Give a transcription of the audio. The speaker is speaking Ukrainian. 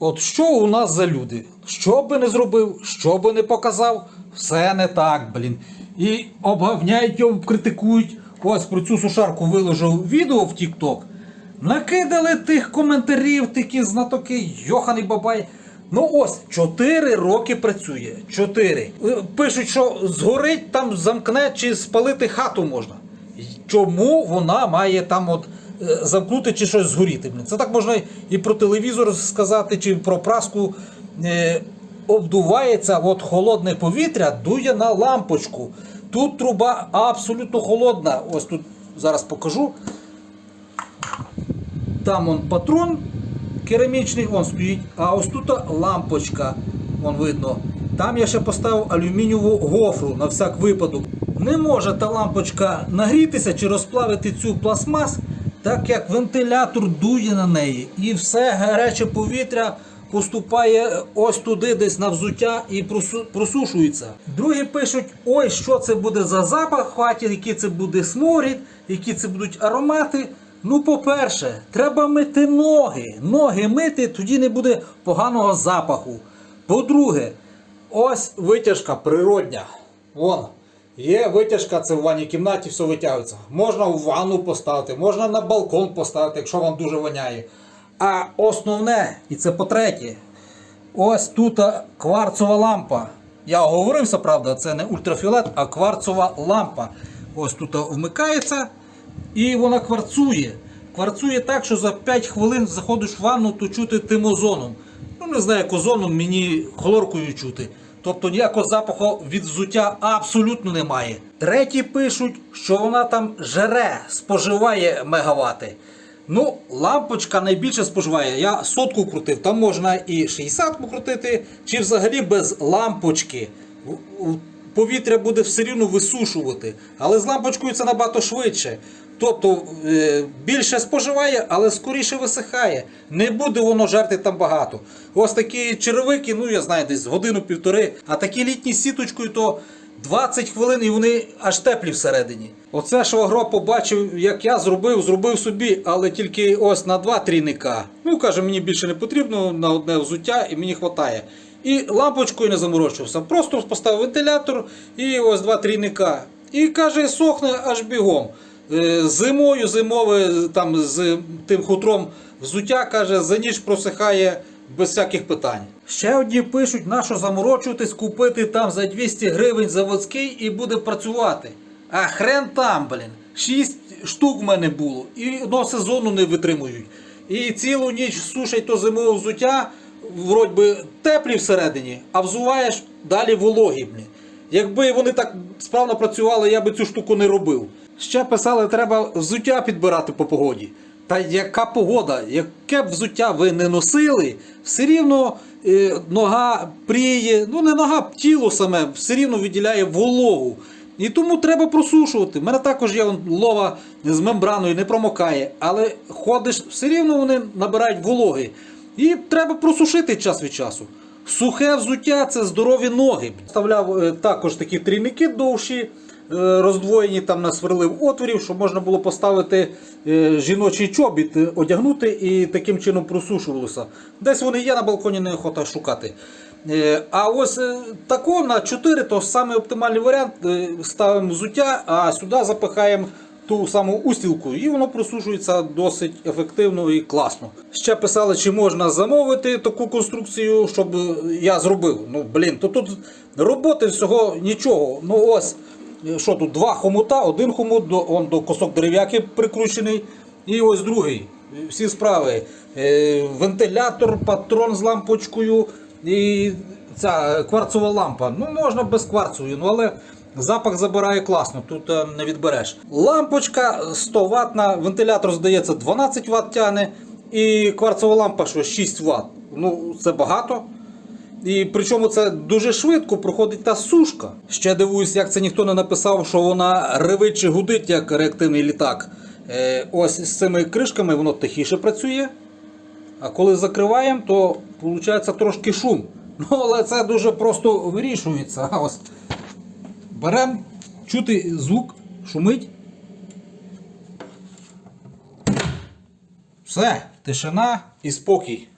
От що у нас за люди? Що би не зробив, що би не показав, все не так, блін. І обгавняють його, критикують. Ось про цю сушарку виложив відео в TikTok. Накидали тих коментарів, такі знатоки, Йоханий Бабай. Ну ось, 4 роки працює. 4. Пишуть, що згорить, там замкне чи спалити хату можна. Чому вона має там от е, замкнути чи щось згоріти? Це так можна і про телевізор сказати, чи про праску. Е, обдувається от холодне повітря, дує на лампочку. Тут труба абсолютно холодна. Ось тут зараз покажу. Там он патрон керамічний, он стоїть, а ось тут лампочка, вон видно. Там я ще поставив алюмінієву гофру на всяк випадок. Не може та лампочка нагрітися чи розплавити цю пластмас, так як вентилятор дує на неї. І все гаряче повітря поступає ось туди, десь на взуття і просушується. Другі пишуть: ой, що це буде за запах хаті, який це буде сморід, які це будуть аромати. Ну, по-перше, треба мити ноги. Ноги мити, тоді не буде поганого запаху. По-друге, ось витяжка природня. Вон. Є витяжка, це в ванній кімнаті все витягується. Можна в ванну поставити, можна на балкон поставити, якщо вам дуже воняє. А основне, і це по-третє, ось тут кварцова лампа. Я оговорився, правда, це не ультрафіолет, а кварцова лампа. Ось тут вмикається і вона кварцує. Кварцує так, що за 5 хвилин заходиш в ванну, то чути тим озоном. Ну, не знаю, як озоном, мені хлоркою чути. Тобто ніякого запаху від взуття абсолютно немає. Треті пишуть, що вона там жере, споживає мегавати. Ну, лампочка найбільше споживає. Я сотку крутив, там можна і 60 покрутити, чи взагалі без лампочки. Повітря буде все рівно висушувати. Але з лампочкою це набагато швидше. Тобто е, більше споживає, але скоріше висихає. Не буде воно жерти там багато. Ось такі черевики, ну я знаю, десь годину-півтори, а такі літні з сіточкою, то 20 хвилин і вони аж теплі всередині. Оце швагро побачив, як я зробив, зробив собі, але тільки ось на два трійника. Ну, каже, мені більше не потрібно на одне взуття і мені вистачає. І лампочкою не заморочився. Просто поставив вентилятор і ось два трійника. І каже, сохне аж бігом. Е, Зимою зимове там з тим хутром взуття каже, за ніч просихає без всяких питань. Ще одні пишуть, на що заморочуватись, купити там за 200 гривень заводський і буде працювати. А хрен там, блін. Шість штук в мене було. І одного сезону не витримують. І цілу ніч сушать то зимове взуття, вроді би теплі всередині, а взуваєш далі вологі. Блін. Якби вони так справно працювали, я би цю штуку не робив. Ще писали, треба взуття підбирати по погоді. Та яка погода, яке б взуття ви не носили, все рівно е, нога пріє, ну не нога, тіло саме все рівно виділяє вологу. І тому треба просушувати. У мене також є лова з мембраною, не промокає, але ходиш, все рівно вони набирають вологи. І треба просушити час від часу. Сухе взуття це здорові ноги. Вставляв е, також такі трійники довші, е, роздвоєні, там насверлив отворів, щоб можна було поставити е, жіночий чобіт, одягнути і таким чином просушувалося. Десь вони є на балконі, не охота шукати. А ось тако на 4 то самий оптимальний варіант. Ставимо взуття, а сюди запихаємо ту саму устілку, і воно просушується досить ефективно і класно. Ще писали, чи можна замовити таку конструкцію, щоб я зробив. Ну, блін, то тут роботи всього нічого. Ну ось, е, що тут, два хомута, один хомут, до, он до косок дерев'яки прикручений, і ось другий. Всі справи. Е, Вентилятор, патрон з лампочкою і ця кварцова лампа. Ну, можна без кварцової, ну але запах забирає класно, тут е, не відбереш. Лампочка 100 ватна, вентилятор, здається, 12 Вт тягне, і кварцова лампа що 6 Вт. Ну, це багато. І причому це дуже швидко проходить та сушка. Ще дивуюсь, як це ніхто не написав, що вона ревить чи гудить, як реактивний літак. Е, ось з цими кришками воно тихіше працює. А коли закриваємо, то виходить трошки шум. Ну, але це дуже просто вирішується. Ось беремо, чути звук, шумить. Все, тишина і спокій.